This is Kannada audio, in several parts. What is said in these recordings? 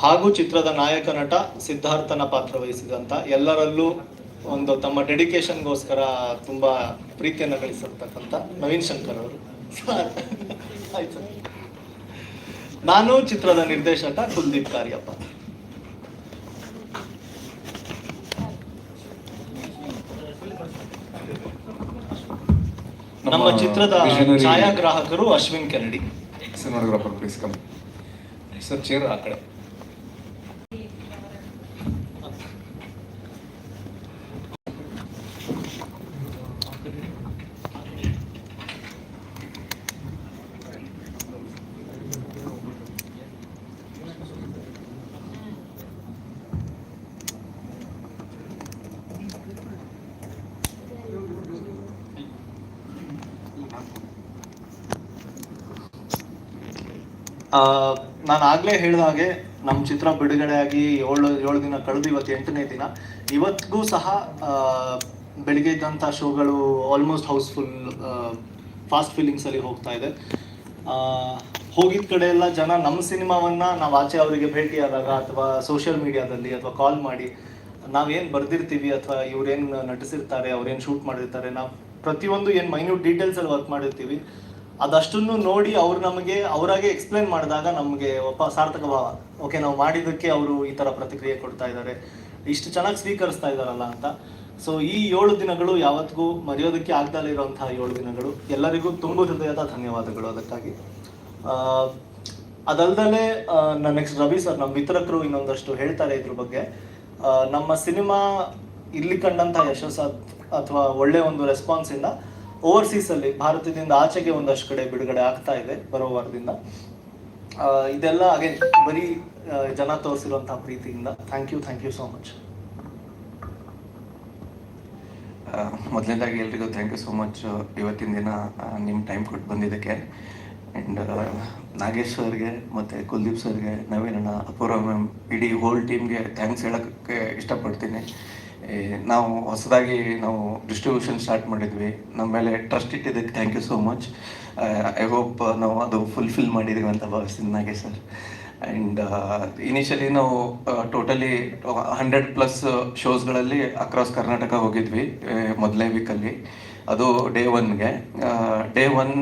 ಹಾಗೂ ಚಿತ್ರದ ನಾಯಕ ನಟ ಸಿದ್ಧಾರ್ಥನ ಪಾತ್ರ ವಹಿಸಿದಂತ ಎಲ್ಲರಲ್ಲೂ ಒಂದು ತಮ್ಮ ಡೆಡಿಕೇಶನ್ಗೋಸ್ಕರ ತುಂಬಾ ಪ್ರೀತಿಯನ್ನು ಗಳಿಸಿರ್ತಕ್ಕಂಥ ನವೀನ್ ಶಂಕರ್ ಅವರು. ಆಯ್ತು. ನಾನು ಚಿತ್ರದ ನಿರ್ದೇಶಕ ಕುಲ್ದೀಪ್ ಕಾರ್ಯಪ್ಪ. ನಮ್ಮ ಚಿತ್ರದ ಛಾಯಾಗ್ರಾಹಕರು Ashwin Kennedy. Cinematographer please come. Sir chair ಆ ಕಡೆ. ನಾನು ಆಗ್ಲೇ ಹೇಳಿದ ಹಾಗೆ ನಮ್ಮ ಚಿತ್ರ ಬಿಡುಗಡೆಯಾಗಿ ಏಳು ಏಳು ದಿನ ಕಳೆದು ಇವತ್ತು ಎಂಟನೇ ದಿನ. ಇವತ್ತಿಗೂ ಸಹ ಬೆಳಿಗ್ಗೆ ಇದ್ದಂಥ ಶೋಗಳು ಆಲ್ಮೋಸ್ಟ್ ಹೌಸ್ಫುಲ್ ಫಾಸ್ಟ್ ಫೀಲಿಂಗ್ಸ್ ಅಲ್ಲಿ ಹೋಗ್ತಾ ಇದೆ. ಹೋಗಿದ ಕಡೆ ಎಲ್ಲ ಜನ ನಮ್ಮ ಸಿನಿಮಾವನ್ನ ನಾವು ಆಚೆ ಅವರಿಗೆ ಭೇಟಿಯಾದಾಗ ಅಥವಾ ಸೋಷಿಯಲ್ ಮೀಡಿಯಾದಲ್ಲಿ ಅಥವಾ ಕಾಲ್ ಮಾಡಿ ನಾವೇನು ಬರ್ದಿರ್ತೀವಿ ಅಥವಾ ಇವ್ರೇನು ನಟಿಸಿರ್ತಾರೆ ಅವ್ರೇನು ಶೂಟ್ ಮಾಡಿರ್ತಾರೆ, ನಾವು ಪ್ರತಿಯೊಂದು ಏನು ಮೈನ್ಯೂಟ್ ಡೀಟೇಲ್ಸ್ ಅಲ್ಲಿ ವರ್ಕ್ ಮಾಡಿರ್ತೀವಿ. ಅದಷ್ಟನ್ನು ನೋಡಿ ಅವ್ರು ನಮಗೆ, ಅವರಾಗೆ ಎಕ್ಸ್ಪ್ಲೈನ್ ಮಾಡಿದಾಗ ನಮಗೆ ಒಪ್ಪ, ಸಾರ್ಥಕ ಭಾವ. ಓಕೆ ನಾವು ಮಾಡಿದ್ದಕ್ಕೆ ಅವರು ಈ ಥರ ಪ್ರತಿಕ್ರಿಯೆ ಕೊಡ್ತಾ ಇದ್ದಾರೆ. ಇಷ್ಟು ಚೆನ್ನಾಗಿ ಸ್ವೀಕರಿಸ್ತಾ ಇದ್ದಾರಲ್ಲ ಅಂತ. ಸೊ ಈ ಏಳು ದಿನಗಳು ಯಾವತ್ತಿಗೂ ಮರೆಯೋದಕ್ಕೆ ಆಗ್ದಲೇ ಇರುವಂತಹ ಏಳು ದಿನಗಳು. ಎಲ್ಲರಿಗೂ ತುಂಬ ಹೃದಯದ ಧನ್ಯವಾದಗಳು ಅದಕ್ಕಾಗಿ. ಅದಲ್ದಲೆ ನನ್ನ ನೆಕ್ಸ್ಟ್ ರವಿ ಸರ್ ನಮ್ಮ ವಿತರಕರು ಇನ್ನೊಂದಷ್ಟು ಹೇಳ್ತಾರೆ ಇದ್ರ ಬಗ್ಗೆ. ನಮ್ಮ ಸಿನಿಮಾ ಇಲ್ಲಿ ಕಂಡಂತ ಯಶಸ್ಸು ಅಥವಾ ಒಳ್ಳೆ ಒಂದು ರೆಸ್ಪಾನ್ಸ್ ಇಂದ ಓವರ್ಸೀಸ್ ಅಲ್ಲಿ ಭಾರತದಿಂದ ಆಚೆಗೆ ಒಂದಷ್ಟು ಕಡೆ ಬಿಡುಗಡೆ ಆಗ್ತಾ ಇದೆ ಬರೋ ವಾರದಿಂದ. ಇದೆಲ್ಲ ಅಗೇನ್ ಬರೀ ಜನ ತೋರಿಸಿರುವಂತಹ ಪ್ರೀತಿಯಿಂದ. Thank you thank you so much ಮೊದಲನೇದಾಗಿ ಎಲ್ರಿಗೂ ಥ್ಯಾಂಕ್ ಯು ಸೋ ಮಚ್ ಇವತ್ತಿನ ದಿನ ನಿಮ್ಮ ಟೈಮ್ ಕೊಟ್ಟು ಬಂದಿದ್ದಕ್ಕೆ. ಆ್ಯಂಡ್ ನಾಗೇಶ್ ಸರ್ಗೆ ಮತ್ತು ಕುಲ್ದೀಪ್ ಸರ್ಗೆ ನವೀನಣ್ಣ ಅಪೂರ್ವ ಮ್ಯಾಮ್ ಇಡೀ ಹೋಲ್ ಟೀಮ್ಗೆ ಥ್ಯಾಂಕ್ಸ್ ಹೇಳೋಕ್ಕೆ ಇಷ್ಟಪಡ್ತೀನಿ. ನಾವು ಹೊಸದಾಗಿ ನಾವು ಡಿಸ್ಟ್ರಿಬ್ಯೂಷನ್ ಸ್ಟಾರ್ಟ್ ಮಾಡಿದ್ವಿ. ನಮ್ಮ ಮೇಲೆ trust ಇಟ್ಟಿದ್ದಕ್ಕೆ thank you so much I hope ನಾವು ಅದು ಫುಲ್ಫಿಲ್ ಮಾಡಿದ್ದೀವಿ ಅಂತ ಭಾವಿಸ್ತೀನಿ ನಾಗೇಶ್ ಸರ್ ಆ್ಯಂಡ್ ಇನಿಷಿಯಲಿ ನಾವು ಟೋಟಲಿ ಹಂಡ್ರೆಡ್ ಪ್ಲಸ್ ಶೋಸ್ಗಳಲ್ಲಿ ಅಕ್ರಾಸ್ ಕರ್ನಾಟಕ ಹೋಗಿದ್ವಿ ಮೊದಲನೇ ವೀಕಲ್ಲಿ ಅದು ಡೇ ಒನ್ಗೆ ಡೇ ಒನ್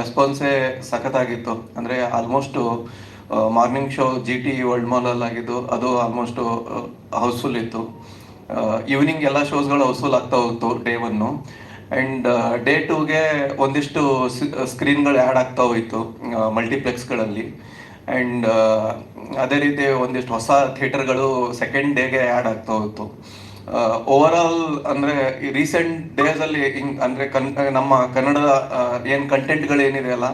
ರೆಸ್ಪಾನ್ಸೇ ಸಖತ್ತಾಗಿತ್ತು. ಅಂದರೆ almost morning show G T world ಮಾಲಲ್ಲಿ ಆಗಿದ್ದು ಅದು ಆಲ್ಮೋಸ್ಟು ಹೌಸ್ಫುಲ್ ಇತ್ತು. ಈವ್ನಿಂಗ್ ಎಲ್ಲ ಶೋಸ್ಗಳು ಹೌಸ್ಫುಲ್ ಆಗ್ತಾ ಹೋಗ್ತು ಡೇ ಒನ್ನು ಆ್ಯಂಡ್ ಡೇ ಟೂಗೆ ಒಂದಿಷ್ಟು ಸ್ಕ್ರೀನ್ಗಳು ಆ್ಯಡ್ ಆಗ್ತಾ ಹೋಯಿತು ಮಲ್ಟಿಪ್ಲೆಕ್ಸ್ಗಳಲ್ಲಿ ಆ್ಯಂಡ್ ಅದೇ ರೀತಿ ಒಂದಿಷ್ಟು ಹೊಸ ಥಿಯೇಟರ್ಗಳು ಸೆಕೆಂಡ್ ಡೇಗೆ ಆ್ಯಡ್ ಆಗ್ತಾ ಹೋಯ್ತು. ಓವರ್ ಆಲ್ ಅಂದರೆ ಈ ರೀಸೆಂಟ್ ಡೇಸಲ್ಲಿ ಹಿಂಗ್ ಅಂದರೆ ಕನ್ ನಮ್ಮ ಕನ್ನಡ ಏನು ಕಂಟೆಂಟ್ಗಳು ಏನಿದೆ ಅಲ್ಲ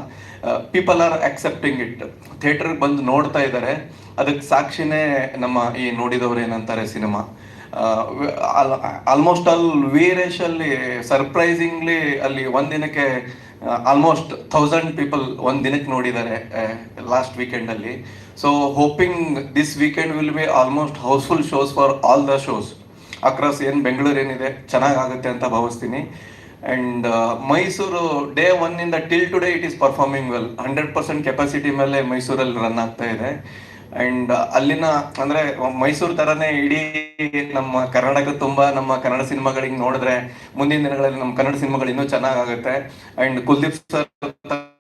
people are accepting it theatre ಬಂದು ನೋಡ್ತಾ ಇದ್ದಾರೆ ಅದಕ್ಕೆ ಸಾಕ್ಷಿನೇ ನಮ್ಮ ಈ ನೋಡಿದವರು ಏನಂತಾರೆ ಸಿನಿಮಾ ಆಲ್ಮೋಸ್ಟ್ ಆಲ್ ವೀರೇಶ್ ಅಲ್ಲಿ ಸರ್ಪ್ರೈಸಿಂಗ್ಲಿ ಅಲ್ಲಿ ಒಂದಿನಕ್ಕೆ ಆಲ್ಮೋಸ್ಟ್ ಥೌಸಂಡ್ ಪೀಪಲ್ ಒಂದ್ ದಿನಕ್ಕೆ ನೋಡಿದ್ದಾರೆ ಲಾಸ್ಟ್ ವೀಕೆಂಡ್ ಅಲ್ಲಿ. So hoping this weekend will be almost house full shows for all the shows across ಏನು ಬೆಂಗಳೂರು ಏನಿದೆ, ಚೆನ್ನಾಗಾಗುತ್ತೆ ಅಂತ ಭಾವಿಸ್ತೀನಿ. ಅಂಡ್ ಮೈಸೂರು ಡೇ ಒನ್ ಇಂದ till today it is performing well hundred percent capacity ಮೇಲೆ ಮೈಸೂರಲ್ಲಿ ರನ್ ಆಗ್ತಾ ಇದೆ. ಅಂಡ್ ಅಲ್ಲಿನ, ಅಂದ್ರೆ, ಮೈಸೂರು ತರನೇ ಇಡೀ ನಮ್ಮ ಕರ್ನಾಟಕ ತುಂಬಾ ನಮ್ಮ ಕನ್ನಡ ಸಿನಿಮಾಗಳಿಗೆ ನೋಡಿದ್ರೆ ಮುಂದಿನ ದಿನಗಳಲ್ಲಿ ನಮ್ಮ ಕನ್ನಡ ಸಿನಿಮಾಗಳು ಇನ್ನೂ ಚೆನ್ನಾಗಾಗುತ್ತೆ. ಅಂಡ್ ಕುಲ್ದೀಪ್ ಸರ್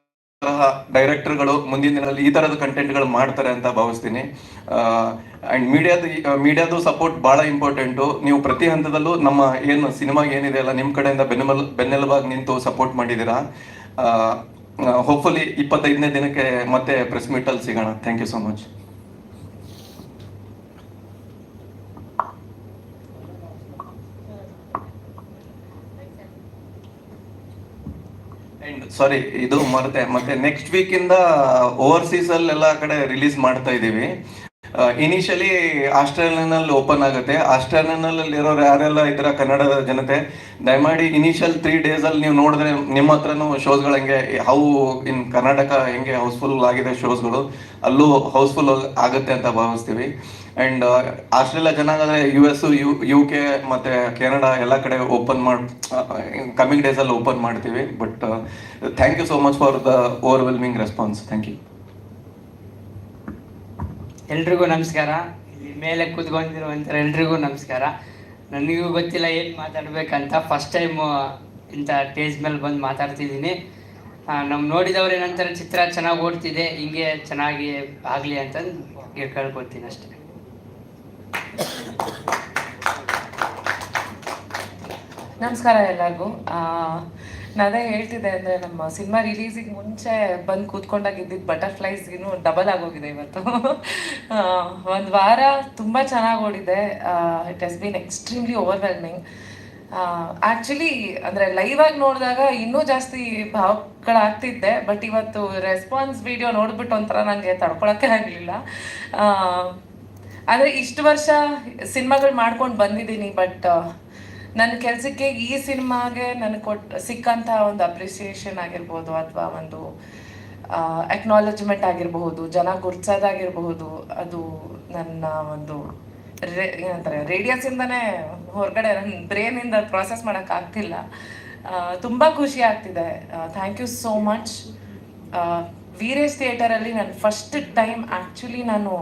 ಡೈರೆಕ್ಟರ್ಗಳು ಮುಂದಿನ ದಿನಗಳಲ್ಲಿ ಈ ತರದ ಕಂಟೆಂಟ್ಗಳು ಮಾಡ್ತಾರೆ ಅಂತ ಭಾವಿಸ್ತೀನಿ. ಅಂಡ್ ಮೀಡಿಯಾದ ಮೀಡಿಯಾದು ಸಪೋರ್ಟ್ ಬಹಳ ಇಂಪಾರ್ಟೆಂಟು ನೀವು ಪ್ರತಿ ಹಂತದಲ್ಲೂ ನಮ್ಮ ಏನು ಸಿನಿಮಾಗೆ ಏನಿದೆ ಅಲ್ಲ ನಿಮ್ಮ ಕಡೆಯಿಂದ ಬೆನ್ನೆಲ್ ಬೆನ್ನೆಲುಬಾಗಿ ನಿಂತು ಸಪೋರ್ಟ್ ಮಾಡಿದ್ದೀರಾ? ಹೋಪ್ಫುಲಿ ಇಪ್ಪತ್ತೈದನೇ ದಿನಕ್ಕೆ ಮತ್ತೆ ಪ್ರೆಸ್ ಮೀಟಲ್ಲಿ ಸಿಗೋಣ. Thank you so much sorry ಇದು ಮರತೆ ಮತ್ತೆ ನೆಕ್ಸ್ಟ್ ವೀಕ್ ಇಂದ ಓವರ್ಸೀಸ್ ಅಲ್ಲಿ ಎಲ್ಲಾ ಕಡೆ ರಿಲೀಸ್ ಮಾಡ್ತಾ ಇದೀವಿ. ಇನಿಷಿಯಲಿ ಆಸ್ಟ್ರೇಲಿಯನಲ್ಲಿ ಓಪನ್ ಆಗುತ್ತೆ. ಆಸ್ಟ್ರೇಲಿಯನಲ್ಲಿ ಇರೋರು ಯಾರೆಲ್ಲ ಇದ್ರ ಕನ್ನಡದ ಜನತೆ, ದಯಮಾಡಿ ಇನಿಷಿಯಲ್ ತ್ರೀ ಡೇಸ್ ಅಲ್ಲಿ ನೀವು ನೋಡಿದ್ರೆ ನಿಮ್ಮ ಹತ್ರನೂ ಶೋಸ್ಗಳು ಹೆಂಗೆ ಹೌ ಇನ್ ಕರ್ನಾಟಕ ಹೆಂಗೆ ಹೌಸ್ಫುಲ್ ಆಗಿದೆ ಶೋಸ್ಗಳು ಅಲ್ಲೂ ಹೌಸ್ಫುಲ್ ಆಗುತ್ತೆ ಅಂತ ಭಾವಿಸ್ತೀವಿ. And Australia ಚೆನ್ನಾಗಾದ್ರೆ U S U U K ಮತ್ತೆ ಕೆನಡಾ ಎಲ್ಲ ಕಡೆ ಓಪನ್ ಮಾಡಿ ಕಮಿಂಗ್ ಡೇಸ್ ಅಲ್ಲಿ ಓಪನ್ ಮಾಡ್ತೀವಿ. But thank you so much for the overwhelming response thank you ಎಲ್ರಿಗೂ ನಮಸ್ಕಾರ. ಇಲ್ಲಿ ಮೇಲೆ ಕೂತ್ಕೊಂಡಿರುವಂಥ ಎಲ್ರಿಗೂ ನಮಸ್ಕಾರ. ನನಗೂ ಗೊತ್ತಿಲ್ಲ ಏನು ಮಾತಾಡ್ಬೇಕಂತ. ಫಸ್ಟ್ ಟೈಮ್ ಇಂಥ ಟೇಜ್ ಮೇಲೆ ಬಂದು ಮಾತಾಡ್ತಿದ್ದೀನಿ. ನಮ್ಮ ನೋಡಿದವ್ರು ಏನಂತಾರೆ, ಚಿತ್ರ ಚೆನ್ನಾಗಿ ಓಡ್ತಿದೆ, ಹಿಂಗೆ ಚೆನ್ನಾಗಿ ಆಗಲಿ ಅಂತ ಕೇಳ್ಕೊಳ್ಕೊತೀನಿ ಅಷ್ಟೇ. ನಮಸ್ಕಾರ ಎಲ್ಲರಿಗೂ. ನಾನೇ ಹೇಳ್ತಿದ್ದೆ ಅಂದರೆ ನಮ್ಮ ಸಿನಿಮಾ ರಿಲೀಸಿಗೆ ಮುಂಚೆ ಬಂದು ಕೂತ್ಕೊಂಡಾಗ ಬಟರ್ಫ್ಲೈಸ್ ಇನ್ನೂ ಡಬಲ್ ಆಗೋಗಿದೆ ಇವತ್ತು. ಒಂದು ವಾರ ತುಂಬ ಚೆನ್ನಾಗಿ ಓಡಿದೆ. It has been extremely overwhelming actually ಅಂದರೆ ಲೈವ್ ಆಗಿ ನೋಡಿದಾಗ ಇನ್ನೂ ಜಾಸ್ತಿ ಭಾವಗಳಾಗ್ತಿದ್ದೆ ಬಟ್ ಇವತ್ತು ರೆಸ್ಪಾನ್ಸ್ ವಿಡಿಯೋ ನೋಡ್ಬಿಟ್ಟು ಒಂಥರ ನನಗೆ ತಡ್ಕೊಳಕ್ಕೆ ಆಗಲಿಲ್ಲ. ಅಂದರೆ ಇಷ್ಟು ವರ್ಷ ಸಿನಿಮಾಗಳು ಮಾಡ್ಕೊಂಡು ಬಂದಿದ್ದೀನಿ ಬಟ್ ನನ್ನ ಕೆಲಸಕ್ಕೆ ಈ ಸಿನಿಮಾಗೆ ನನಗೆ ಕೊಟ್ಟು ಸಿಕ್ಕಂಥ ಒಂದು ಅಪ್ರಿಸಿಯೇಷನ್ ಆಗಿರ್ಬೋದು ಅಥವಾ ಒಂದು ಅಕ್ನಾಲಜ್ಮೆಂಟ್ ಆಗಿರಬಹುದು, ಜನ ಗುರ್ಸೋದಾಗಿರಬಹುದು, ಅದು ನನ್ನ ಒಂದು ಏನಂತಾರೆ ರೇಡಿಯಸ್ಸಿಂದನೇ ಹೊರಗಡೆ ನನ್ನ ಬ್ರೈನಿಂದ ಪ್ರಾಸೆಸ್ ಮಾಡೋಕ್ಕಾಗ್ತಿಲ್ಲ ತುಂಬ ಖುಷಿ ಆಗ್ತಿದೆ. Thank you so much Veeresh ಥಿಯೇಟರಲ್ಲಿ ನಾನು ಫಸ್ಟ್ ಟೈಮ್ ಆ್ಯಕ್ಚುಲಿ ನಾನು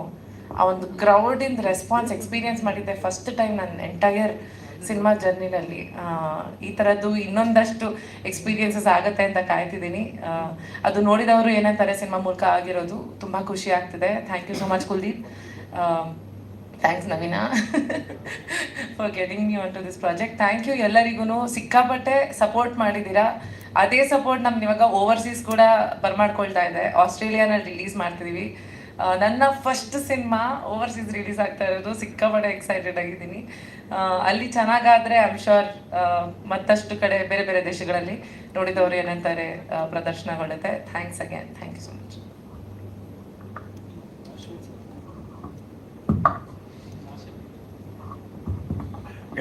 ಆ ಒಂದು ಕ್ರೌಡಿಂದ ರೆಸ್ಪಾನ್ಸ್ ಎಕ್ಸ್ಪೀರಿಯನ್ಸ್ ಮಾಡಿದ್ದೆ. ಫಸ್ಟ್ ಟೈಮ್ ನನ್ನ ಎಂಟೈರ್ ಸಿನಿಮಾ ಜರ್ನಿನಲ್ಲಿ ಈ ಥರದ್ದು ಇನ್ನೊಂದಷ್ಟು ಎಕ್ಸ್ಪೀರಿಯನ್ಸಸ್ ಆಗುತ್ತೆ ಅಂತ ಕಾಯ್ತಿದ್ದೀನಿ. ಅದು ನೋಡಿದವರು ಏನಂತಾರೆ, ಸಿನಿಮಾ ಮೂಲಕ ಆಗಿರೋದು ತುಂಬ ಖುಷಿ ಆಗ್ತಿದೆ. Thank you so much Kuldeep. Thanks Naveena. For getting you on to this project thank you ಎಲ್ಲರಿಗೂ ಸಿಕ್ಕಾಪಟ್ಟೆ ಸಪೋರ್ಟ್ ಮಾಡಿದ್ದೀರಾ? ಅದೇ ಸಪೋರ್ಟ್ ನಮ್ಗೆ ಇವಾಗ ಓವರ್ಸೀಸ್ ಕೂಡ ಬರ್ಮಾಡ್ಕೊಳ್ತಾ ಇದೆ. ಆಸ್ಟ್ರೇಲಿಯಾನಲ್ಲಿ ರಿಲೀಸ್ ಮಾಡ್ತಿದ್ದೀವಿ ನನ್ನ ಫಸ್ಟ್ ಸಿನಿಮಾ ಓವರ್ಸೀಸ್ ರಿಲೀಸ್ ಆಗ್ತಾ ಇರೋದು. ಸಿಕ್ಕಾಪಟ್ಟೆ ಎಕ್ಸೈಟೆಡ್ ಆಗಿದ್ದೀನಿ. ಅಲ್ಲಿ ಚೆನ್ನಾಗಾದ್ರೆ ಐ ಶೋರ್ ಮತ್ತಷ್ಟು ಕಡೆ ಬೇರೆ ಬೇರೆ ದೇಶಗಳಲ್ಲಿ ನೋಡಿದವರು ಏನಂತಾರೆ ಪ್ರದರ್ಶನಗೊಳ್ಳುತ್ತೆ thanks again thank you so much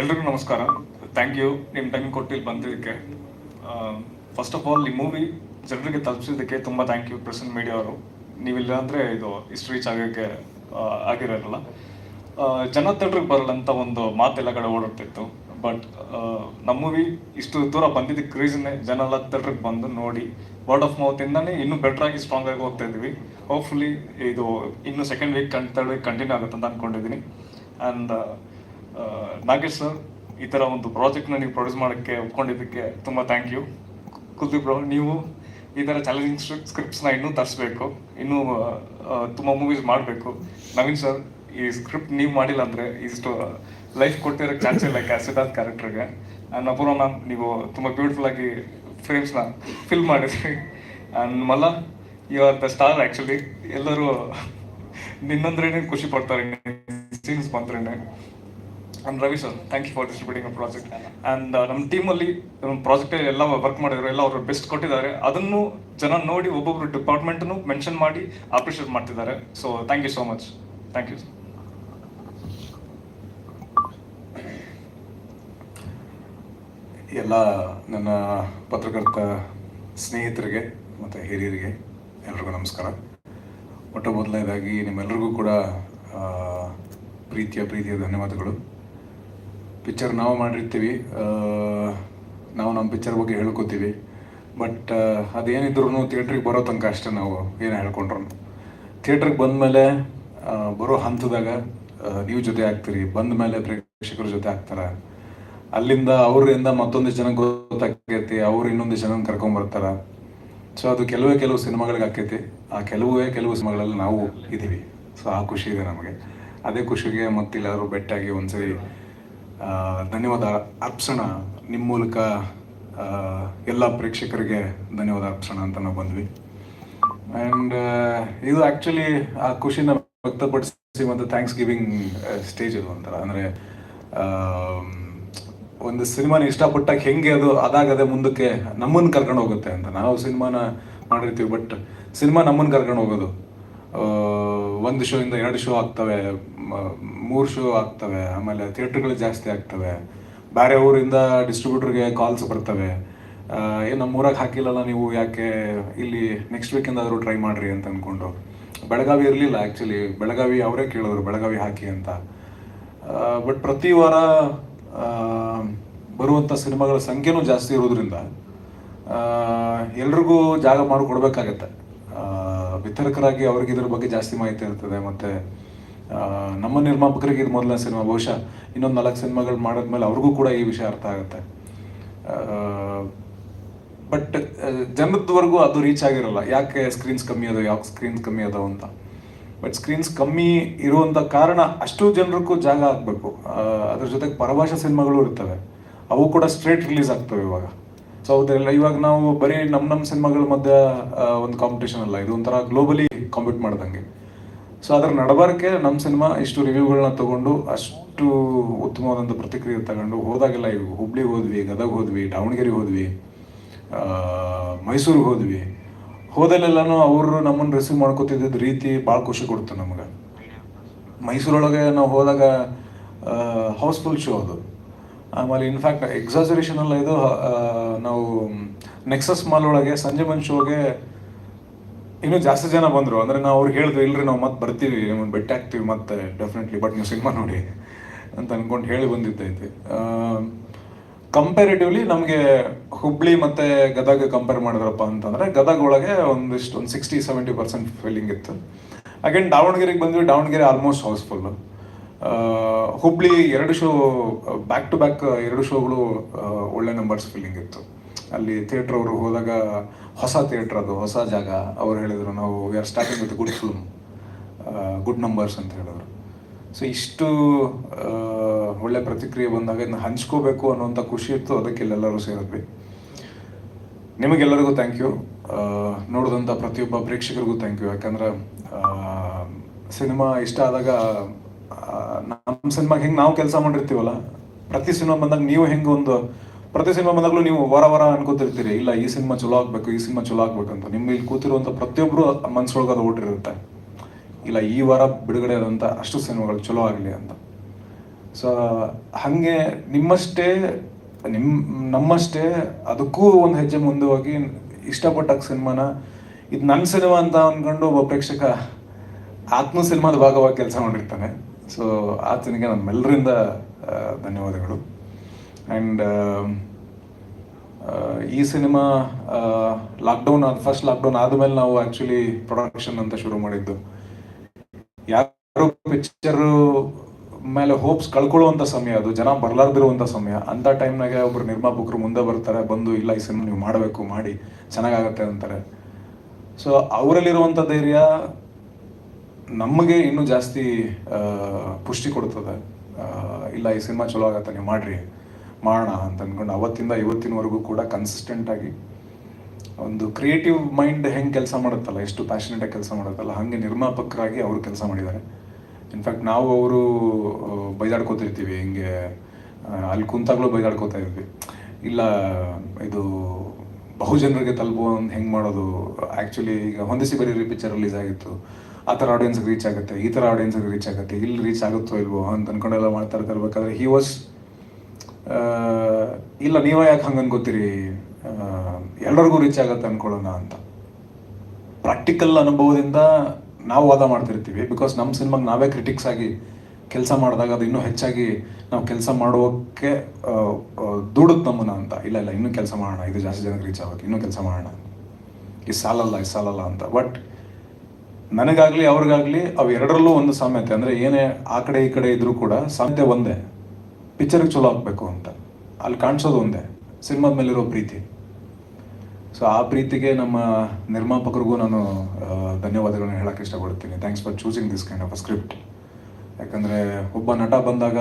ಎಲ್ರಿಗೂ ನಮಸ್ಕಾರ. ಥ್ಯಾಂಕ್ ಯು ನಿಮ್ಮ ಟೈಮ್ ಕೊಟ್ಟು ಇಲ್ಲಿ ಬಂದಿದ್ದಕ್ಕೆ ಫಸ್ಟ್ ಆಫ್ ಆಲ್ ಈ ಮೂವಿ ಜನರಿಗೆ ತಲುಪಿಸಿದ್ದಕ್ಕೆ ತುಂಬ ಥ್ಯಾಂಕ್ ಯು ಪ್ರೆಸೆಂಟ್ ಮೀಡಿಯಾ ಅವರು. ನೀವಿಲ್ಲ ಅಂದರೆ ಇದು ಇಷ್ಟು ರೀಚ್ ಆಗೋಕ್ಕೆ ಆಗಿರೋಲ್ಲ. ಜನ ತಡ್ರಿಗೆ ಬರಲ್ಲ ಅಂತ ಒಂದು ಮಾತೆಲ್ಲ ಕಡೆ ಓಡಾಡ್ತಿತ್ತು ಬಟ್ ನಮ್ಮ ಮೂವಿ ಇಷ್ಟು ದೂರ ಬಂದಿದ್ದಕ್ಕೆ ರೀಸನ್ನೇ ಜನ ಎಲ್ಲ ತಡ್ರಿಗೆ ಬಂದು ನೋಡಿ ವರ್ಡ್ ಆಫ್ ಮೌತ್ ಇಂದಾನೆ ಇನ್ನೂ ಬೆಟರ್ ಆಗಿ ಸ್ಟ್ರಾಂಗ್ ಆಗಿ ಹೋಗ್ತಾ ಇದ್ವಿ. ಹೋಪ್ಫುಲಿ ಇದು ಇನ್ನು second week third week continue ಆಗುತ್ತೆ ಅಂತ ಅನ್ಕೊಂಡಿದ್ದೀನಿ. ಆ್ಯಂಡ್ ನಾಗೇಶ್ ಸರ್ ಈ ಥರ ಒಂದು ಪ್ರಾಜೆಕ್ಟ್ನ ನೀವು ಪ್ರೊಡ್ಯೂಸ್ ಮಾಡೋಕ್ಕೆ ಒಪ್ಕೊಂಡಿದ್ದಕ್ಕೆ ತುಂಬ ಥ್ಯಾಂಕ್ ಯು ಕುಲ್ದೀಪ್ ರಾವ್ ನೀವು ಈ ಥರ ಚಾಲೆಂಜಿಂಗ್ ಸ್ಕ್ರಿಪ್ಟ್ಸ್ನ ಇನ್ನೂ ತರಿಸ್ಬೇಕು. ಇನ್ನೂ ತುಂಬ ಮೂವೀಸ್ ಮಾಡಬೇಕು. ನವೀನ್ ಸರ್ ಈ ಸ್ಕ್ರಿಪ್ಟ್ ನೀವು ಮಾಡಿಲ್ಲ ಅಂದರೆ ಇಷ್ಟು ಲೈಫ್ ಕೊಟ್ಟಿರೋ ಚಾನ್ಸ್ ಇಲ್ಲ ಸಿದ್ಧಾರ್ಥ್ ಕ್ಯಾರೆಕ್ಟರ್ಗೆ ಆ್ಯಂಡ್ ಅಪೂರ್ವ ಮ್ಯಾಮ್ ನೀವು ತುಂಬ ಬ್ಯೂಟಿಫುಲ್ ಆಗಿ ಫ್ರೇಮ್ಸ್ನ ಫಿಲ್ ಮಾಡಿದ್ರಿ. And Malla you are the star actually ಎಲ್ಲರೂ ನಿನ್ನಂದ್ರೇನೆ ಖುಷಿ ಪಡ್ತಾರೆ scenes ಬಂದ್ರೇನೆ and Ravi sir thank you for distributing project and ನಮ್ಮ ಟೀಮಲ್ಲಿ ನಮ್ಮ ಪ್ರಾಜೆಕ್ಟ್ ಎಲ್ಲ ವರ್ಕ್ ಮಾಡಿದ್ರು, ಎಲ್ಲ ಅವರು ಬೆಸ್ಟ್ ಕೊಟ್ಟಿದ್ದಾರೆ. ಅದನ್ನು ಜನ ನೋಡಿ ಒಬ್ಬೊಬ್ರು ಡಿಪಾರ್ಟ್ಮೆಂಟ್ನು ಮೆನ್ಷನ್ ಮಾಡಿ ಅಪ್ರಿಷಿಯೇಟ್ ಮಾಡ್ತಿದ್ದಾರೆ. So thank you so much thank you ಎಲ್ಲ ನನ್ನ ಪತ್ರಕರ್ತ ಸ್ನೇಹಿತರಿಗೆ ಮತ್ತು ಹಿರಿಯರಿಗೆ ಎಲ್ರಿಗೂ ನಮಸ್ಕಾರ. ಮೊಟ್ಟ ಮೊದಲನೇದಾಗಿ ನಿಮ್ಮೆಲ್ಲರಿಗೂ ಕೂಡ ಪ್ರೀತಿಯ ಪ್ರೀತಿಯ ಧನ್ಯವಾದಗಳು. ಪಿಕ್ಚರ್ ನಾವು ಮಾಡಿರ್ತೀವಿ ನಾವು ನಮ್ಮ ಪಿಕ್ಚರ್ ಬಗ್ಗೆ ಹೇಳ್ಕೊತೀವಿ. ಬಟ್ ಅದೇನಿದ್ರು ಥಿಯೇಟ್ರಿಗೆ ಬರೋ ತನಕ ಅಷ್ಟೇ ನಾವು ಏನು ಹೇಳ್ಕೊಂಡ್ರು ಥಿಯೇಟ್ರಿಗೆ ಬಂದಮೇಲೆ ಬರೋ ಹಂತದಾಗ ನೀವು ಜೊತೆ ಆಗ್ತೀರಿ ಬಂದ ಮೇಲೆ ಪ್ರೇಕ್ಷಕರ ಜೊತೆ ಆಗ್ತಾರೆ? ಅಲ್ಲಿಂದ ಅವರಿಂದ ಮತ್ತೊಂದಿಷ್ಟು ಜನ ಗೊತ್ತಾಕೈತಿ ಅವ್ರು ಇನ್ನೊಂದಿಷ್ಟು ಜನ ಕರ್ಕೊಂಡ್ ಬರ್ತಾರ. ಸೊ ಅದು ಕೆಲವೇ ಕೆಲವು ಸಿನಿಮಾಗಳಿಗೆ ಆಕೈತಿ. ಆ ಕೆಲವೇ ಕೆಲವು ಸಿನಿಮಾಗಳಲ್ಲಿ ನಾವು ಇದ್ದೀವಿ. ಸೊ ಆ ಖುಷಿ ಇದೆ ನಮಗೆ. ಅದೇ ಖುಷಿಗೆ ಮತ್ತೆಲ್ಲಾದ್ರೂ ಬೆಟ್ಟಾಗಿ ಒಂದ್ಸರಿ ಧನ್ಯವಾದ ಅರ್ಪಿಸೋಣ ನಿಮ್ಮ ಮೂಲಕ ಎಲ್ಲ ಪ್ರೇಕ್ಷಕರಿಗೆ ಧನ್ಯವಾದ ಅರ್ಪಿಸೋಣ ಅಂತ ನಾವು ಬಂದ್ವಿ. ಆ್ಯಂಡ್ ಇದು ಆ್ಯಕ್ಚುಲಿ ಆ ಖುಷಿನ ವ್ಯಕ್ತಪಡಿಸಿ ಮತ್ತು ಥ್ಯಾಂಕ್ಸ್ ಗಿವಿಂಗ್ ಸ್ಟೇಜ್ ಇದು ಒಂಥರ. ಅಂದರೆ ಒಂದು ಸಿನಿಮಾನ ಇಷ್ಟಪಟ್ಟಾಗ ಹೆಂಗೆ ಅದು ಅದಾಗದೆ ಮುಂದಕ್ಕೆ ನಮ್ಮನ್ನು ಕರ್ಕೊಂಡು ಹೋಗುತ್ತೆ ಅಂತ. ನಾವು ಸಿನಿಮಾನ ಮಾಡಿರ್ತೀವಿ, ಬಟ್ ಸಿನಿಮಾ ನಮ್ಮನ್ನು ಕರ್ಕೊಂಡು ಹೋಗೋದು. ಒಂದು ಶೋ ಇಂದ ಎರಡು ಶೋ ಆಗ್ತವೆ ಮೂರು ಶೋ ಆಗ್ತವೆ, ಆಮೇಲೆ ಥಿಯೇಟ್ರ್ಗಳು ಜಾಸ್ತಿ ಆಗ್ತವೆ. ಬೇರೆ ಊರಿಂದ ಡಿಸ್ಟ್ರಿಬ್ಯೂಟರ್ಗೆ ಕಾಲ್ಸ್ ಬರ್ತವೆ. ಏನು ನಮ್ಮೂರಾಗ ಹಾಕಿಲ್ಲಲ್ಲ ನೀವು, ಯಾಕೆ ಇಲ್ಲಿ ನೆಕ್ಸ್ಟ್ ವೀಕೆಂದಾದರೂ ಟ್ರೈ ಮಾಡ್ರಿ ಅಂತ ಅಂದ್ಕೊಂಡು ಬೆಳಗಾವಿ ಇರಲಿಲ್ಲ ಆ್ಯಕ್ಚುಲಿ ಬೆಳಗಾವಿ ಅವರೇ ಕೇಳಿದ್ರು, ಬೆಳಗಾವಿ ಹಾಕಿ ಅಂತ. ಬಟ್ ಪ್ರತಿ ವಾರ ಬರುವಂಥ ಸಿನಿಮಾಗಳ ಸಂಖ್ಯೆನೂ ಜಾಸ್ತಿ ಇರೋದ್ರಿಂದ ಎಲ್ರಿಗೂ ಜಾಗ ಮಾಡಿಕೊಡ್ಬೇಕಾಗತ್ತೆ. ವಿತರಕರಾಗಿ ಅವ್ರಿಗೆ ಇದ್ರ ಬಗ್ಗೆ ಜಾಸ್ತಿ ಮಾಹಿತಿ ಇರ್ತದೆ, ಮತ್ತು ನಮ್ಮ ನಿರ್ಮಾಪಕರಿಗೆ ಇದು ಮೊದಲನೇ ಸಿನಿಮಾ, ಬಹುಶಃ ಇನ್ನೊಂದು ನಾಲ್ಕು ಸಿನಿಮಾಗಳು ಮಾಡಿದ್ಮೇಲೆ ಅವ್ರಿಗೂ ಕೂಡ ಈ ವಿಷಯ ಅರ್ಥ ಆಗುತ್ತೆ. ಬಟ್ ಜನದವರೆಗೂ ಅದು ರೀಚ್ ಆಗಿರಲ್ಲ, ಯಾಕೆ ಸ್ಕ್ರೀನ್ಸ್ ಕಮ್ಮಿ ಅದಾವ ಯಾಕೆ ಸ್ಕ್ರೀನ್ಸ್ ಕಮ್ಮಿ ಅದಾವ ಅಂತ. ಬಟ್ ಸ್ಕ್ರೀನ್ಸ್ ಕಮ್ಮಿ ಇರುವಂತ ಕಾರಣ ಅಷ್ಟು ಜನರಿಗೂ ಜಾಗ ಆಗಬೇಕು. ಅದ್ರ ಜೊತೆಗೆ ಪರಭಾಷಾ ಸಿನಿಮಾಗಳು ಇರ್ತವೆ. ಅವು ಕೂಡ ಸ್ಟ್ರೇಟ್ ರಿಲೀಸ್ ಆಗ್ತವೆ ಇವಾಗ. ಸೊ ಅದೆಲ್ಲ ಇವಾಗ ನಾವು ಬರೀ ನಮ್ಮ ನಮ್ಮ ಸಿನಿಮಾಗಳ ಮಧ್ಯೆ ಒಂದು ಕಾಂಪಿಟೇಷನ್ ಅಲ್ಲ. ಇದು ಒಂಥರ ಗ್ಲೋಬಲಿ ಕಾಂಪೀಟ್ ಮಾಡ್ದಂಗೆ. ಸೊ ಅದರ ನಡಬಾರಕ್ಕೆ ನಮ್ಮ ಸಿನಿಮಾ ಇಷ್ಟು ರಿವ್ಯೂಗಳನ್ನ ತಗೊಂಡು, ಅಷ್ಟು ಉತ್ತಮವಾದಂಥ ಪ್ರತಿಕ್ರಿಯೆ ತಗೊಂಡು ಹೋದಾಗೆಲ್ಲ ಇವು. ಹುಬ್ಳಿಗೆ ಹೋದ್ವಿ, ಗದಗ ಹೋದ್ವಿ ದಾವಣಗೆರೆ ಹೋದ್ವಿ ಮೈಸೂರಿಗೆ ಹೋದ್ವಿ. ಹೋದಲ್ಲೆಲ್ಲನೂ ಅವರು ನಮ್ಮನ್ನು ರಿಸೀವ್ ಮಾಡ್ಕೊತಿದ್ದ ರೀತಿ ಭಾಳ ಖುಷಿ ಕೊಡ್ತು ನಮ್ಗೆ. ಮೈಸೂರೊಳಗೆ ನಾವು ಹೋದಾಗ ಹೌಸ್ಫುಲ್ ಶೋ ಅದು. ಆಮೇಲೆ ಇನ್ಫ್ಯಾಕ್ಟ್ ಎಕ್ಸಾಜರೇಷನ್ ಎಲ್ಲ ಇದು ನಾವು ನೆಕ್ಸಸ್ ಮಾಲ್ ಒಳಗೆ, ಸಂಜೆ ಮನ್ ಶೋಗೆ ಇನ್ನೂ ಜಾಸ್ತಿ ಜನ ಬಂದರು. ಅಂದರೆ ನಾವು ಅವ್ರಿಗೆ ಹೇಳಿದ್ವಿ ಇಲ್ರಿ ನಾವು ಮತ್ತೆ ಬರ್ತೀವಿ ನಿಮ್ಮನ್ನು ಭೇಟಿ ಹಾಕ್ತೀವಿ ಮತ್ತೆ ಡೆಫಿನೆಟ್ಲಿ ಬಟ್ ನೀವು ಸಿನಿಮಾ ನೋಡಿ ಅಂತ ಅಂದ್ಕೊಂಡು ಹೇಳಿ ಬಂದಿದ್ದೈತೆ. ಕಂಪೇರಿಟಿವ್ಲಿ ನಮಗೆ ಹುಬ್ಳಿ ಮತ್ತೆ ಗದಗ ಕಂಪೇರ್ ಮಾಡಿದ್ರಪ್ಪ ಅಂತಂದ್ರೆ, ಗದಗ ಒಳಗೆ ಒಂದಿಷ್ಟು ಒಂದು ಸಿಕ್ಸ್ಟಿ ಸೆವೆಂಟಿ ಪರ್ಸೆಂಟ್ ಫೀಲಿಂಗ್ ಇತ್ತು. ಅಗೇನ್ ದಾವಣಗೆರೆಗೆ ಬಂದ್ವಿ, ದಾವಣಗೆರೆ ಆಲ್ಮೋಸ್ಟ್ ಹೌಸ್ಫುಲ್ ಹುಬ್ಳಿ ಎರಡು ಶೋ ಬ್ಯಾಕ್ ಟು ಬ್ಯಾಕ್ ಎರಡು ಶೋಗಳು ಒಳ್ಳೆ ನಂಬರ್ಸ್ ಫೀಲಿಂಗ್ ಇತ್ತು. ಅಲ್ಲಿ ಥಿಯೇಟ್ರ್ ಅವರು ಹೋದಾಗ ಹೊಸ ಥಿಯೇಟ್ರ್ ಅದು, ಹೊಸ ಜಾಗ. ಅವ್ರು ಹೇಳಿದರು, ನಾವು we are starting with good film good numbers ಅಂತ ಹೇಳಿದ್ರು. ಸೊ ಇಷ್ಟು ಒಳ್ಳೆ ಪ್ರತಿಕ್ರಿಯೆ ಬಂದಾಗ ಇದನ್ನ ಹಂಚ್ಕೋಬೇಕು ಅನ್ನೋಂಥ ಖುಷಿ ಇತ್ತು. ಅದಕ್ಕೆ ಎಲ್ಲರೂ ಸೇರಿದ್ವಿ. ನಿಮಗೆಲ್ಲರಿಗೂ ಥ್ಯಾಂಕ್ ಯು ನೋಡಿದಂಥ ಪ್ರತಿಯೊಬ್ಬ ಪ್ರೇಕ್ಷಕರಿಗೂ ಥ್ಯಾಂಕ್ ಯು ಯಾಕಂದ್ರೆ ಸಿನಿಮಾ ಇಷ್ಟ ಆದಾಗ ನಮ್ಮ ಸಿನಿಮಾಗೆ ಹೆಂಗೆ ನಾವು ಕೆಲಸ ಮಾಡಿರ್ತೀವಲ್ಲ, ಪ್ರತಿ ಸಿನಿಮಾ ಬಂದಾಗ ನೀವು ಹೆಂಗೆ ಒಂದು, ಪ್ರತಿ ಸಿನಿಮಾ ಬಂದಾಗಲೂ ನೀವು ವಾರ ವಾರ ಅನ್ಕೋತಿರ್ತೀರಿ, ಇಲ್ಲ ಈ ಸಿನಿಮಾ ಚಲೋ ಆಗ್ಬೇಕು, ಈ ಸಿನಿಮಾ ಚಲೋ ಆಗ್ಬೇಕು ಅಂತ. ನಿಮ್ಮ ಇಲ್ಲಿ ಕೂತಿರುವಂಥ ಪ್ರತಿಯೊಬ್ಬರು ಮನ್ಸೊಳಗೆ ಅದು ಓಟಿರುತ್ತೆ ಇಲ್ಲ ಈ ವಾರ ಬಿಡುಗಡೆ ಆದಂಥ ಅಷ್ಟು ಸಿನಿಮಾಗಳು ಚಲೋ ಆಗಲಿ ಅಂತ. ಸೊ ಹಾಗೆ ನಿಮ್ಮಷ್ಟೇ ನಿಮ್ಮ ನಮ್ಮಷ್ಟೇ ಅದಕ್ಕೂ ಒಂದು ಹೆಜ್ಜೆ ಮುಂದೆ ಹೋಗಿ ಇಷ್ಟಪಟ್ಟ ಸಿನಿಮಾನ, ಇದು ನನ್ನ ಸಿನಿಮಾ ಅಂತ ಅನ್ಕೊಂಡು ಒಬ್ಬ ಪ್ರೇಕ್ಷಕ ಆತ್ಮ ಸಿನಿಮಾದ ಭಾಗವಾಗಿ ಕೆಲಸ ಮಾಡಿರ್ತಾನೆ. ಸೊ ಆತನಿಗೆ ನಮ್ಮೆಲ್ಲರಿಂದ ಧನ್ಯವಾದಗಳು. ಆ್ಯಂಡ್ ಈ ಸಿನಿಮಾ ಲಾಕ್ಡೌನ್ ಫಸ್ಟ್ ಲಾಕ್ಡೌನ್ ಆದಮೇಲೆ ನಾವು ಆ್ಯಕ್ಚುಲಿ ಪ್ರೊಡಕ್ಷನ್ ಅಂತ ಶುರು ಮಾಡಿದ್ದು. ಯಾರು ಪಿಕ್ಚರ್ ಮೇಲೆ ಹೋಪ್ಸ್ ಕಳ್ಕೊಳ್ಳುವಂಥ ಸಮಯ ಅದು, ಜನ ಬರಲಾರ್ದಿರುವಂಥ ಸಮಯ. ಅಂತ ಟೈಮ್ನಾಗೆ ಒಬ್ರು ನಿರ್ಮಾಪಕರು ಮುಂದೆ ಬರ್ತಾರೆ, ಬಂದು, ಇಲ್ಲ, ಈ ಸಿನಿಮಾ ನೀವು ಮಾಡಬೇಕು, ಮಾಡಿ, ಚೆನ್ನಾಗಾಗತ್ತೆ ಅಂತಾರೆ. ಸೊ ಅವರಲ್ಲಿರುವಂಥ ಧೈರ್ಯ ನಮಗೆ ಇನ್ನೂ ಜಾಸ್ತಿ ಪುಷ್ಟಿ ಕೊಡ್ತದೆ. ಇಲ್ಲ, ಈ ಸಿನಿಮಾ ಚಲೋ ಆಗತ್ತೆ, ನೀವು ಮಾಡ್ರಿ. ಮಾಡೋಣ ಅಂತ ಅಂದ್ಕೊಂಡು ಅವತ್ತಿಂದ ಇವತ್ತಿನವರೆಗೂ ಕೂಡ ಕನ್ಸಿಸ್ಟೆಂಟ್ ಆಗಿ ಒಂದು ಕ್ರಿಯೇಟಿವ್ ಮೈಂಡ್ ಹೆಂಗೆ ಕೆಲಸ ಮಾಡುತ್ತಲ್ಲ, ಎಷ್ಟು ಪ್ಯಾಷನೇಟಾಗಿ ಕೆಲಸ ಮಾಡುತ್ತಲ್ಲ, ಹಾಗೆ ನಿರ್ಮಾಪಕರಾಗಿ ಅವರು ಕೆಲಸ ಮಾಡಿದ್ದಾರೆ. ಇನ್ಫ್ಯಾಕ್ಟ್ ನಾವು ಅವರು ಬೈದಾಡ್ಕೋತಿರ್ತೀವಿ, ಹಿಂಗೆ ಅಲ್ಲಿ ಕುಂತಾಗ್ಲೂ ಬೈದಾಡ್ಕೋತಾ ಇದ್ವಿ. ಇಲ್ಲ, ಇದು ಬಹುಜನರಿಗೆ ತಲುಪುವಂತ ಹೆಂಗೆ ಮಾಡೋದು ಆ್ಯಕ್ಚುಲಿ ಈಗ ಹೊಂದಿಸಿ ಬರೀರಿ ಪಿಕ್ಚರ್ ರಿಲೀಸ್ ಆಗಿತ್ತು. ಆ ಥರ ಆಡಿಯನ್ಸ್ಗೆ ರೀಚ್ ಆಗುತ್ತೆ, ಈ ಥರ ಆಡಿಯನ್ಸ್ಗೆ ರೀಚ್ ಆಗುತ್ತೆ, ಇಲ್ಲಿ ರೀಚ್ ಆಗುತ್ತೋ ಇಲ್ವೋ ಅಂತ ಅನ್ಕೊಂಡೆಲ್ಲ ಮಾಡ್ತಾ ಇರ್ಬೇಕಾದ್ರೆ ಹಿ ವಾಸ್ ಇಲ್ಲ, ನೀವೇ ಯಾಕೆ ಹಂಗೆ ಅನ್ಕೋತೀರಿ ಎಲ್ಲರಿಗೂ ರೀಚ್ ಆಗುತ್ತೆ ಅನ್ಕೊಳ್ಳೋಣ ಅಂತ. ಪ್ರಾಕ್ಟಿಕಲ್ ಅನುಭವದಿಂದ ನಾವು ವಾದ ಮಾಡ್ತಿರ್ತೀವಿ ಬಿಕಾಸ್ ನಮ್ಮ ಸಿನಿಮಾಗೆ ನಾವೇ ಕ್ರಿಟಿಕ್ಸ್ ಆಗಿ ಕೆಲಸ ಮಾಡಿದಾಗ ಅದು ಇನ್ನೂ ಹೆಚ್ಚಾಗಿ ನಾವು ಕೆಲಸ ಮಾಡೋಕ್ಕೆ ದುಡುತ್ತೆ ನಮ್ಮನ್ನ ಅಂತ. ಇಲ್ಲ ಇಲ್ಲ, ಇನ್ನೂ ಕೆಲಸ ಮಾಡೋಣ, ಇದು ಜಾಸ್ತಿ ಜನಕ್ಕೆ ರೀಚ್ ಆಗುತ್ತೆ, ಇನ್ನೂ ಕೆಲಸ ಮಾಡೋಣ. ಇದು ಸಾಲಲ್ಲ ಇದು ಸಾಲಲ್ಲ ಅಂತ. ಬಟ್ ನನಗಾಗ್ಲಿ, ಅವ್ರಿಗಾಗಲಿ ಅವು ಎರಡರಲ್ಲೂ ಒಂದು ಸಾಮ್ಯತೆ. ಅಂದ್ರೆ ಏನೇ ಆ ಕಡೆ ಈ ಕಡೆ ಇದ್ರೂ ಕೂಡ ಸಾಮ್ಯತೆ ಒಂದೇ. ಪಿಕ್ಚರ್ಗೆ ಚಲೋ ಆಗಬೇಕು ಅಂತ. ಅಲ್ಲಿ ಕಾಣಿಸೋದು ಒಂದೇ. ಸಿನಿಮಾದ ಮೇಲಿರೋ ಪ್ರೀತಿ. ಸೊ ಆ ಪ್ರೀತಿಗೆ ನಮ್ಮ ನಿರ್ಮಾಪಕರಿಗೂ ನಾನು ಧನ್ಯವಾದಗಳನ್ನ ಹೇಳಕ್ಕೆ ಇಷ್ಟಪಡ್ತೀನಿ. Thanks for choosing this kind of a script ಯಾಕಂದ್ರೆ ಒಬ್ಬ ನಟ ಬಂದಾಗ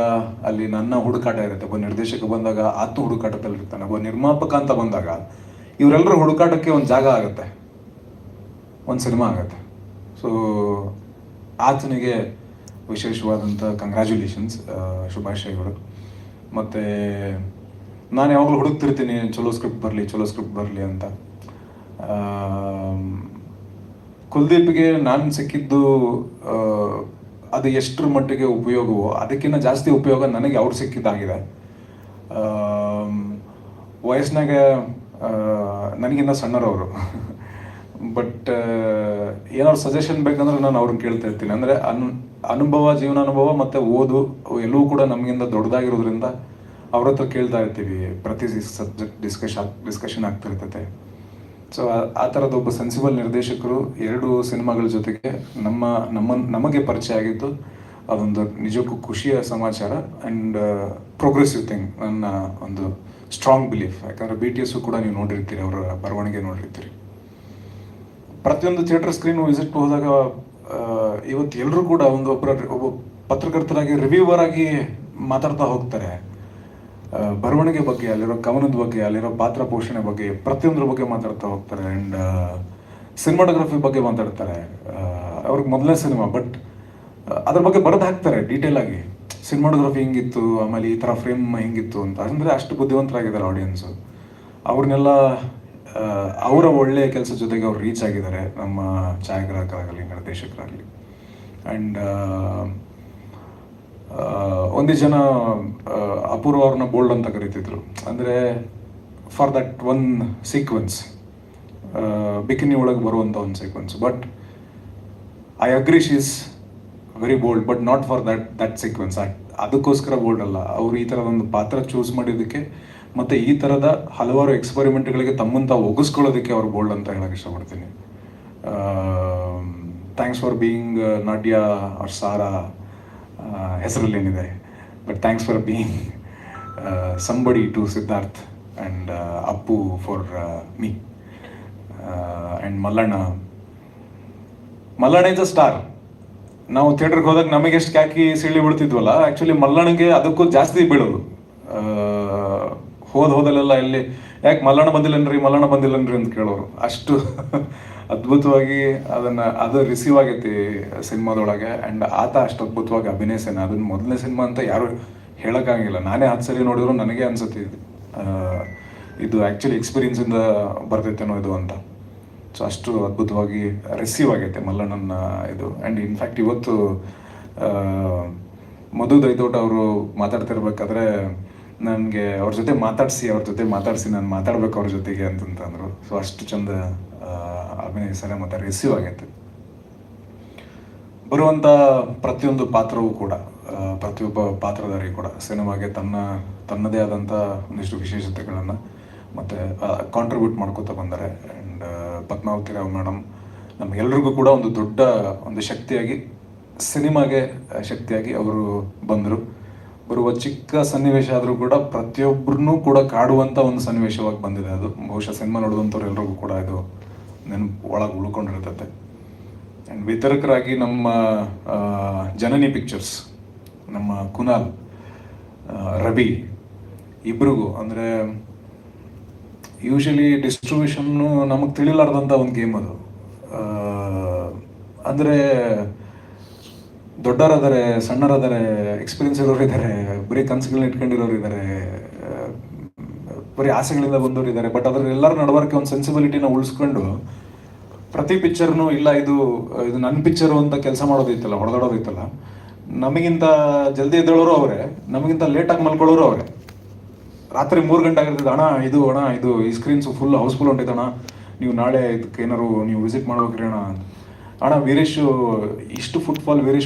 ಅಲ್ಲಿ ನನ್ನ ಹುಡುಕಾಟ ಇರುತ್ತೆ. ಒಬ್ಬ ನಿರ್ದೇಶಕ ಬಂದಾಗ ಆತ್ಮ ಹುಡುಕಾಟದಲ್ಲಿ ಇರ್ತಾನೆ. ಒಬ್ಬ ನಿರ್ಮಾಪಕ ಅಂತ ಬಂದಾಗ ಇವರೆಲ್ಲರೂ ಹುಡುಕಾಟಕ್ಕೆ ಒಂದು ಜಾಗ ಆಗುತ್ತೆ. ಒಂದು ಸಿನಿಮಾ ಆಗುತ್ತೆ. ಸೊ ಆತನಿಗೆ ವಿಶೇಷವಾದಂಥ ಕಂಗ್ರ್ಯಾಚುಲೇಷನ್ಸ್ ಶುಭಾಶಯಗಳು ಮತ್ತು ನಾನು ಯಾವಾಗಲೂ ಹುಡುಕ್ತಿರ್ತೀನಿ, ಚಲೋ ಸ್ಕ್ರಿಪ್ಟ್ ಬರಲಿ, ಚಲೋ ಸ್ಕ್ರಿಪ್ಟ್ ಬರಲಿ ಅಂತ. ಕುಲ್ದೀಪ್ಗೆ ನಾನು ಸಿಕ್ಕಿದ್ದು ಅದು ಎಷ್ಟರ ಮಟ್ಟಿಗೆ ಉಪಯೋಗವೋ ಅದಕ್ಕಿಂತ ಜಾಸ್ತಿ ಉಪಯೋಗ ನನಗೆ ಅವ್ರು ಸಿಕ್ಕಿದ್ದಾಗಿದೆ. ವಯಸ್ಸಿನಾಗೆ ನನಗಿಂತ ಸಣ್ಣರವರು. ಬಟ್ ಏನಾದ್ರು ಸಜೆಷನ್ ಬೇಕಂದ್ರೆ ನಾನು ಅವ್ರನ್ನ ಕೇಳ್ತಾ ಇರ್ತೀನಿ. ಅಂದರೆ ಅನು, ಅನುಭವ, ಜೀವನಾನುಭವ ಮತ್ತು ಓದು ಎಲ್ಲವೂ ಕೂಡ ನಮಗಿಂತ ದೊಡ್ಡದಾಗಿರೋದ್ರಿಂದ ಅವ್ರ ಹತ್ರ ಕೇಳ್ತಾ ಇರ್ತೀವಿ. ಪ್ರತಿ ಸಬ್ಜೆಕ್ಟ್ ಡಿಸ್ಕಶ್ ಡಿಸ್ಕಷನ್ ಆಗ್ತಿರ್ತೈತೆ. ಸೊ ಆ ಥರದ ಒಬ್ಬ ಸೆನ್ಸಿಬಲ್ ನಿರ್ದೇಶಕರು ಎರಡು ಸಿನಿಮಾಗಳ ಜೊತೆಗೆ ನಮ್ಮ ನಮ್ಮ, ನಮಗೆ ಪರಿಚಯ ಆಗಿದ್ದು ಅದೊಂದು ನಿಜಕ್ಕೂ ಖುಷಿಯ ಸಮಾಚಾರ ಆ್ಯಂಡ್ ಪ್ರೋಗ್ರೆಸಿವ್ ಥಿಂಗ್ ನನ್ನ ಒಂದು ಸ್ಟ್ರಾಂಗ್ ಬಿಲೀಫ್ ಯಾಕಂದರೆ ಬಿ ಟಿ ಎಸ್ಸು ಕೂಡ ನೀವು ನೋಡಿರ್ತೀರಿ, ಅವರ ಬರವಣಿಗೆ ನೋಡಿರ್ತೀರಿ. ಪ್ರತಿಯೊಂದು ಥಿಯೇಟರ್ ಸ್ಕ್ರೀನ್ ವಿಸಿಟ್ ಹೋದಾಗ ಇವತ್ತು ಎಲ್ಲರೂ ಕೂಡ ಒಂದು ಒಬ್ಬರ ಒಬ್ಬ ಪತ್ರಕರ್ತರಾಗಿ ರಿವ್ಯೂವರ್ ಆಗಿ ಮಾತಾಡ್ತಾ ಹೋಗ್ತಾರೆ. ಬರವಣಿಗೆ ಬಗ್ಗೆ, ಅಲ್ಲಿರೋ ಕವನದ ಬಗ್ಗೆ, ಅಲ್ಲಿರೋ ಪಾತ್ರ ಪೋಷಣೆ ಬಗ್ಗೆ, ಪ್ರತಿಯೊಂದ್ರ ಬಗ್ಗೆ ಮಾತಾಡ್ತಾ ಹೋಗ್ತಾರೆ. ಆ್ಯಂಡ್ ಸಿನಿಮಾಟೋಗ್ರಫಿ ಬಗ್ಗೆ ಮಾತಾಡ್ತಾರೆ. ಅವ್ರಿಗೆ ಮೊದಲನೇ ಸಿನಿಮಾ ಬಟ್ ಅದ್ರ ಬಗ್ಗೆ ಬರೆದು ಹಾಕ್ತಾರೆ ಡೀಟೇಲ್ ಆಗಿ. ಸಿನಿಮಾಟೋಗ್ರಫಿ ಹಿಂಗಿತ್ತು, ಆಮೇಲೆ ಈ ಥರ ಫ್ರೇಮ್ ಹಿಂಗಿತ್ತು ಅಂತ. ಅಂದರೆ ಅಷ್ಟು ಬುದ್ಧಿವಂತರಾಗಿದ್ದಾರೆ ಆಡಿಯನ್ಸು ಅವ್ರನ್ನೆಲ್ಲ ಅವರ ಒಳ್ಳೆಯ ಕೆಲಸ ಜೊತೆಗೆ ಅವ್ರು ರೀಚ್ ಆಗಿದ್ದಾರೆ ನಮ್ಮ ಛಾಯಾಗ್ರಾಹಕರಾಗಲಿ ನಿರ್ದೇಶಕರಾಗಲಿ. ಆ್ಯಂಡ್ ಒಂದು ಜನ ಅಪೂರ್ವ ಅವ್ರನ್ನ ಬೋಲ್ಡ್ ಅಂತ ಕರಿತಿದ್ರು. ಅಂದರೆ for that one sequence bikini ಒಳಗೆ ಬರುವಂಥ ಒಂದು sequence but I agree she's very bold but not for that that sequence ಅದಕ್ಕೋಸ್ಕರ ಬೋಲ್ಡ್ ಅಲ್ಲ. ಅವರು ಈ ಥರದ ಒಂದು ಪಾತ್ರ ಚೂಸ್ ಮಾಡಿದ್ದಕ್ಕೆ ಮತ್ತು ಈ ಥರದ ಹಲವಾರು ಎಕ್ಸ್ಪೆರಿಮೆಂಟ್ಗಳಿಗೆ ತಮ್ಮಂತ ಒಗಿಸ್ಕೊಳ್ಳೋದಕ್ಕೆ ಅವ್ರು ಬೋಲ್ಡ್ ಅಂತ ಹೇಳೋಕೆ ಇಷ್ಟಪಡ್ತೀನಿ. ಥ್ಯಾಂಕ್ಸ್ ಫಾರ್ ಬೀಯಿಂಗ್ ನಾಟ್ಯ ಅವ್ರ ಸಾರಾ ಹೆಸರಲ್ಲಿ ಏನಿದೆ but thanks for being somebody to Siddharth and Appu for me and Mallanna Mallanna is a star ನಾವು ಥಿಯೇಟರ್ಗೆ ಹೋದಾಗ ನಮಗೆ ಎಷ್ಟು ಕ್ಯಾಕಿ ಸಿಳಿ ಬೀಳ್ತಿದ್ವಲ್ಲ ಆ್ಯಕ್ಚುಲಿ ಮಲ್ಲಣ್ಣಗೆ ಅದಕ್ಕೂ ಜಾಸ್ತಿ ಬೀಳೋದು. ಹೋದ್ ಹೋದಲ್ಲೆಲ್ಲ ಇಲ್ಲಿ, ಯಾಕೆ ಮಲ್ಲಣ್ಣ ಬಂದಿಲ್ಲನ್ರಿ ಮಲ್ಲಣ್ಣ ಬಂದಿಲ್ಲನ್ರಿ ಅಂತ ಕೇಳೋರು. ಅಷ್ಟು ಅದ್ಭುತವಾಗಿ ಅದನ್ನ, ಅದು ರಿಸೀವ್ ಆಗೈತಿ ಸಿನಿಮಾದೊಳಗೆ. ಆ್ಯಂಡ್ ಆತ ಅಷ್ಟು ಅದ್ಭುತವಾಗಿ ಅಭಿನಯಿಸೇನೆ ಅದನ್ನ ಮೊದಲನೇ ಸಿನಿಮಾ ಅಂತ ಯಾರು ಹೇಳೋಕ್ಕಾಗಿಲ್ಲ. ನಾನೇ ಹತ್ತು ಸರಿ ನೋಡಿದ್ರು ನನಗೆ ಅನ್ಸುತ್ತೆ ಇದು. ಇದು ಆ್ಯಕ್ಚುಲಿ ಎಕ್ಸ್ಪೀರಿಯನ್ಸಿಂದ ಬರ್ತೈತೇನೋ ಇದು ಅಂತ. ಸೊ ಅಷ್ಟು ಅದ್ಭುತವಾಗಿ ರಿಸೀವ್ ಆಗೈತೆ ಮಲ್ಲಣ್ಣನ ಇದು. ಆ್ಯಂಡ್ ಇನ್ಫ್ಯಾಕ್ಟ್ ಇವತ್ತು ಮಧು ದೈತೋಟ ಅವರು ಮಾತಾಡ್ತಿರ್ಬೇಕಾದ್ರೆ ನನಗೆ ಅವ್ರ ಜೊತೆ ಮಾತಾಡಿಸಿ, ಅವ್ರ ಜೊತೆ ಮಾತಾಡಿಸಿ, ನಾನು ಮಾತಾಡ್ಬೇಕು ಅವ್ರ ಜೊತೆಗೆ ಅಂತಂತಂದ್ರು. ಸೊ ಅಷ್ಟು ಚಂದ ಅಭಿನಯ ಅಭಿನಯಿಸ್ತಾರೆ ಮತ್ತು ರಿಸೀವ್ ಆಗೈತೆ. ಬರುವಂಥ ಪ್ರತಿಯೊಂದು ಪಾತ್ರವೂ ಕೂಡ ಪ್ರತಿಯೊಬ್ಬ ಪಾತ್ರಧಾರಿ ಕೂಡ, ಸಿನಿಮಾಗೆ ತನ್ನ, ತನ್ನದೇ ಆದಂಥ ಒಂದಿಷ್ಟು ವಿಶೇಷತೆಗಳನ್ನು ಮತ್ತು ಕಾಂಟ್ರಿಬ್ಯೂಟ್ ಮಾಡ್ಕೋತಾ ಬಂದ್ದಾರೆ ಆ್ಯಂಡ್ ಪದ್ಮಾವತಿ ರಾವ್ ಮೇಡಮ್ ನಮಗೆಲ್ರಿಗೂ ಕೂಡ ಒಂದು ದೊಡ್ಡ ಒಂದು ಶಕ್ತಿಯಾಗಿ, ಸಿನಿಮಾಗೆ ಶಕ್ತಿಯಾಗಿ ಅವರು ಬಂದರು. ಬರುವ ಚಿಕ್ಕ ಸನ್ನಿವೇಶ ಆದರೂ ಕೂಡ ಪ್ರತಿಯೊಬ್ಬರನ್ನೂ ಕೂಡ ಕಾಡುವಂಥ ಒಂದು ಸನ್ನಿವೇಶವಾಗಿ ಬಂದಿದೆ ಅದು. ಬಹುಶಃ ಸಿನಿಮಾ ನೋಡಿದಂಥವ್ರು ಎಲ್ರಿಗೂ ಕೂಡ ಇದು ನೆನಪು ಒಳಗೆ ಉಳ್ಕೊಂಡಿರ್ತದೆ ಆ್ಯಂಡ್ ವಿತರಕರಾಗಿ ನಮ್ಮ ಜನನಿ ಪಿಕ್ಚರ್ಸ್ ನಮ್ಮ ಕುನಾಲ್ ರವಿ ಇಬ್ರಿಗೂ ಅಂದರೆ ಯೂಶಲಿ ಡಿಸ್ಟ್ರಿಬ್ಯೂಷನ್ನು ನಮಗೆ ತಿಳಿಲಾರ್ದಂಥ ಒಂದು ಗೇಮ್ ಅದು. ಅಂದರೆ ದೊಡ್ಡವರದಾರೆ ಸಣ್ಣರದಾರೆ ಎಕ್ಸ್ಪೀರಿಯನ್ಸ್ ಇರೋರು ಇದ್ದಾರೆ ಬರೀ ಕನಸುಗಳನ್ನ ಇಟ್ಕೊಂಡಿರೋರು ಇದ್ದಾರೆ, ಬರೀ ಆಸೆಗಳಿಂದ ಬಂದವರು ಇದ್ದಾರೆ ಬಟ್ ಅದ್ರ ಎಲ್ಲರ ನಡವರ್ಕೆ ಒಂದು ಸೆನ್ಸಿಬಿಲಿಟಿನ ಉಳಿಸ್ಕೊಂಡು ಪ್ರತಿ ಪಿಕ್ಚರ್ನು ಇಲ್ಲ ಇದು ಇದು ನನ್ನ ಪಿಕ್ಚರು ಅಂತ ಕೆಲಸ ಮಾಡೋದೈತಲ್ಲ ಇತ್ತಲ್ಲ ನಮಗಿಂತ ಜಲ್ದಿ ಎದ್ದೇಳೋರು ಅವರೇ, ನಮಗಿಂತ ಲೇಟಾಗಿ ಮಲ್ಕೊಳ್ಳೋರು ಅವರೇ. ರಾತ್ರಿ ಮೂರು ಗಂಟೆ ಆಗಿರ್ತದೆ, ಅಣ್ಣ, ಇದು ಅಣ್ಣ, ಇದು, ಈ ಸ್ಕ್ರೀನ್ಸು ಫುಲ್ ಹೌಸ್ಫುಲ್ ಹೊಂಟೈತೆ ಅಣ್ಣ, ನೀವು ನಾಳೆ ಇದಕ್ಕೆ ಏನಾರು ನೀವು ವಿಸಿಟ್ ಮಾಡ್ಬೇಕ್ರಿ, ಅಣ್ಣ. ಅಣ್ಣ, ವೀರೇಶು, ಇಷ್ಟು ಫುಟ್ಬಾಲ್ ವೀರೇಶ್